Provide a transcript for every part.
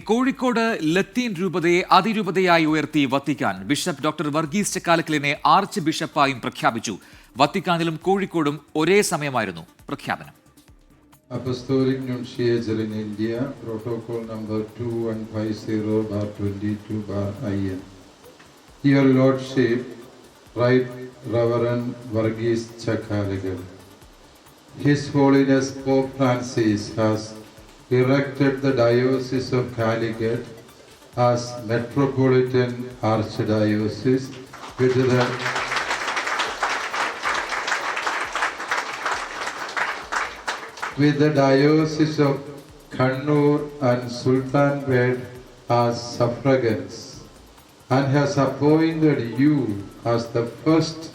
കോഴിക്കോട് ലത്തീൻ രൂപതയെ അതിരൂപതയായി ഉയർത്തി വത്തിക്കാൻ ബിഷപ്പ് ഡോക്ടർ വർഗീസ് ചക്കാലക്കലിനെ ആർച്ച് ബിഷപ്പായും പ്രഖ്യാപിച്ചു. വത്തിക്കാനിലും കോഴിക്കോടും ഒരേ സമയമായിരുന്നു പ്രഖ്യാപനം. Apostolic nunciature in India protocol number two one five zero bar right reverend Varghese Chakkalakkal his holiness Pope Francis has erected the Diocese of Calicut as Metropolitan Archdiocese with the with the Diocese of Kannur and Sultanbed as suffragans and has appointed you as the first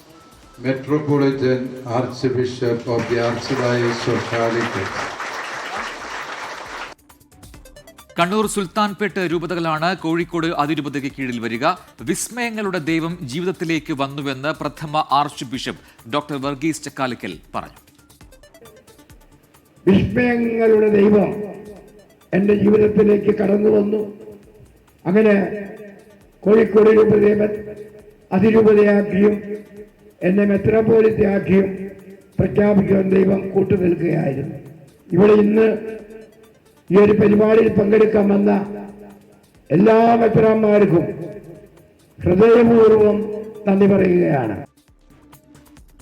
Metropolitan Archbishop of the Archdiocese of Calicut. Kannur Sultanpet രൂപതകളാണ് Kozhikode അതിരൂപതയ്ക്ക് കീഴിൽ വരിക. വിസ്മയങ്ങളുടെ ദൈവം ജീവിതത്തിലേക്ക് വന്നുവെന്ന് പ്രഥമ archbishop doctor Varghese Chakkalikkal പറഞ്ഞു. വിസ്മയങ്ങളുടെ ദൈവം എന്റെ ജീവിതത്തിലേക്ക് കടന്നു വന്നു. അങ്ങനെ കോഴിക്കോട് രൂപതയെ അതിരൂപതയാക്കിയും എന്നെ മെത്രാപോലിത്തയാക്കിയും പ്രഖ്യാപിക്കുവാൻ ദൈവം കൂട്ടുനിൽക്കുകയായിരുന്നു. ഇവിടെ ഇന്ന് ഈ ഒരു പരിപാടിയിൽ പങ്കെടുക്കാൻ വന്ന എല്ലാ മെത്രാന്മാർക്കും ഹൃദയപൂർവം നന്ദി പറയുകയാണ്.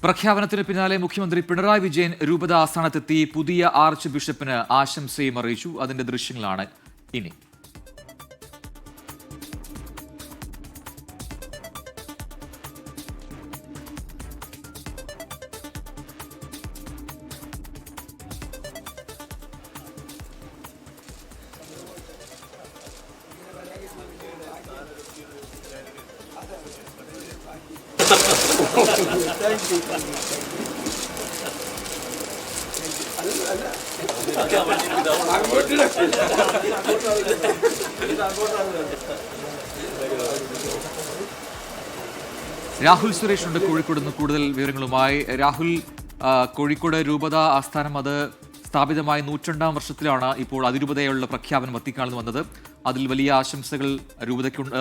പ്രഖ്യാപനത്തിന് പിന്നാലെ മുഖ്യമന്ത്രി പിണറായി വിജയൻ രൂപത ആസ്ഥാനത്തെത്തി പുതിയ ആർച്ച് ബിഷപ്പിന് ആശംസയും അറിയിച്ചു. അതിന്റെ ദൃശ്യങ്ങളാണ് ഇനി. രാഹുൽ സുരേഷ് ഉണ്ട് കോഴിക്കോട് നിന്ന് കൂടുതൽ വിവരങ്ങളുമായി. രാഹുൽ കോഴിക്കോട് രൂപത ആസ്ഥാനം അത് സ്ഥാപിതമായ നൂറ്റണ്ടാം വർഷത്തിലാണ് ഇപ്പോൾ അതിരൂപതയുള്ള പ്രഖ്യാപനം വത്തിക്കാനിൽ നിന്ന് വന്നത്. അതിൽ വലിയ ആശംസകൾ രൂപതയ്ക്കുണ്ട്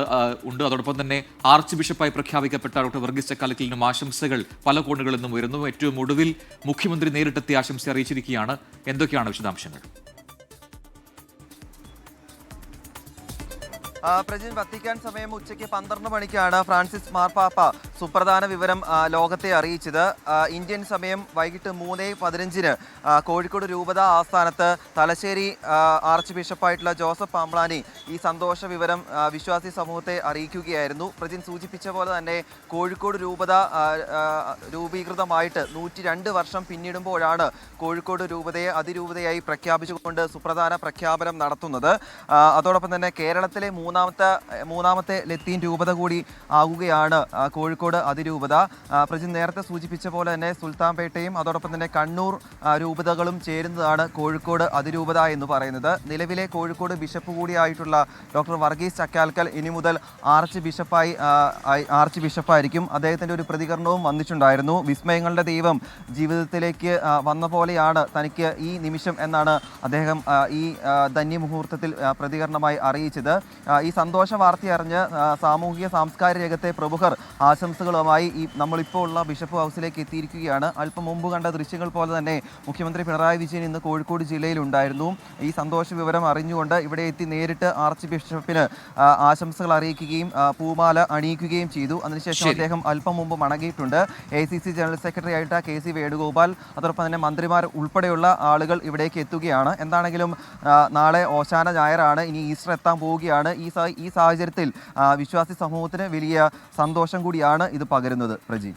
ഉണ്ട്. അതോടൊപ്പം തന്നെ ആർച്ച് ബിഷപ്പായി പ്രഖ്യാപിക്കപ്പെട്ട ഡോക്ടർ വർഗീസ് ചക്കാലക്കലിനും ആശംസകൾ പല കോണുകളിൽ നിന്നും ഉയരുന്നു. ഏറ്റവും ഒടുവിൽ മുഖ്യമന്ത്രി നേരിട്ടെത്തി ആശംസ അറിയിച്ചിരിക്കുകയാണ്. എന്തൊക്കെയാണ് വിശദാംശങ്ങൾ? പ്രജിൻ വത്തിക്കാൻ സമയം ഉച്ചയ്ക്ക് പന്ത്രണ്ട് മണിക്കാണ് ഫ്രാൻസിസ് മാർപ്പാപ്പ സുപ്രധാന വിവരം ലോകത്തെ അറിയിച്ചത്. ഇന്ത്യൻ സമയം വൈകിട്ട് മൂന്ന് പതിനഞ്ചിന്. കോഴിക്കോട് രൂപത ആസ്ഥാനത്ത് തലശ്ശേരി ആർച്ച് ബിഷപ്പായിട്ടുള്ള ജോസഫ് പാമ്പ്ലാനി ഈ സന്തോഷ വിവരം വിശ്വാസി സമൂഹത്തെ അറിയിക്കുകയായിരുന്നു. പ്രജിൻ സൂചിപ്പിച്ച പോലെ തന്നെ കോഴിക്കോട് രൂപത രൂപീകൃതമായിട്ട് നൂറ്റി രണ്ട് വർഷം പിന്നിടുമ്പോഴാണ് കോഴിക്കോട് രൂപതയെ അതിരൂപതയായി പ്രഖ്യാപിച്ചുകൊണ്ട് സുപ്രധാന പ്രഖ്യാപനം നടത്തുന്നത്. അതോടൊപ്പം തന്നെ കേരളത്തിലെ മൂന്നാമത്തെ മൂന്നാമത്തെ ലത്തീൻ രൂപത കൂടി ആകുകയാണ് കോഴിക്കോട് അതിരൂപത. പ്രജി നേരത്തെ സൂചിപ്പിച്ച പോലെ തന്നെ സുൽത്താൻപേട്ടയും അതോടൊപ്പം തന്നെ കണ്ണൂർ രൂപതകളും ചേരുന്നതാണ് കോഴിക്കോട് അതിരൂപത എന്ന് പറയുന്നത്. നിലവിലെ കോഴിക്കോട് ബിഷപ്പ് കൂടിയായിട്ടുള്ള ഡോക്ടർ വർഗീസ് ചക്കാൽക്കൽ ഇനി മുതൽ ആർച്ച് ബിഷപ്പായി ആർച്ച് ബിഷപ്പായിരിക്കും. അദ്ദേഹത്തിന്റെ ഒരു പ്രതികരണവും വന്നിട്ടുണ്ടായിരുന്നു. വിസ്മയങ്ങളുടെ ദൈവം ജീവിതത്തിലേക്ക് വന്ന പോലെയാണ് തനിക്ക് ഈ നിമിഷം എന്നാണ് അദ്ദേഹം ഈ ധന്യമുഹൂർത്തത്തിൽ പ്രതികരണമായി അറിയിച്ചത്. ഈ സന്തോഷ വാർത്ത അറിഞ്ഞ് സാമൂഹിക സാംസ്കാരിക രംഗത്തെ പ്രമുഖർ ആശംസകളുമായി ഈ നമ്മളിപ്പോൾ ഉള്ള ബിഷപ്പ് ഹൗസിലേക്ക് എത്തിയിരിക്കുകയാണ്. അല്പം മുമ്പ് കണ്ട ദൃശ്യങ്ങൾ പോലെ തന്നെ മുഖ്യമന്ത്രി പിണറായി വിജയൻ ഇന്ന് കോഴിക്കോട് ജില്ലയിലുണ്ടായിരുന്നു ഈ സന്തോഷ വിവരം അറിഞ്ഞുകൊണ്ട് ഇവിടെ എത്തി നേരിട്ട് ആർച്ച് ബിഷപ്പിന് ആശംസകൾ അറിയിക്കുകയും പൂമാല അണിയിക്കുകയും ചെയ്തു. അതിനുശേഷം അദ്ദേഹം അല്പം മുമ്പ് മടങ്ങിയിട്ടുണ്ട്. A C C general secretary ആയിട്ട് കെ സി വേണുഗോപാൽ അതോടൊപ്പം തന്നെ മന്ത്രിമാർ ഉൾപ്പെടെയുള്ള ആളുകൾ ഇവിടേക്ക് എത്തുകയാണ്. എന്താണെങ്കിലും നാളെ ഓശാന ഞായറാണ്. ഇനി ഈസ്റ്റർ എത്താൻ പോവുകയാണ്. ഈ ഈ സാഹചര്യത്തിൽ വിശ്വാസി സമൂഹത്തിന് വലിയ സന്തോഷം കൂടിയാണ് ഇത് പകരുന്നത് പ്രജി.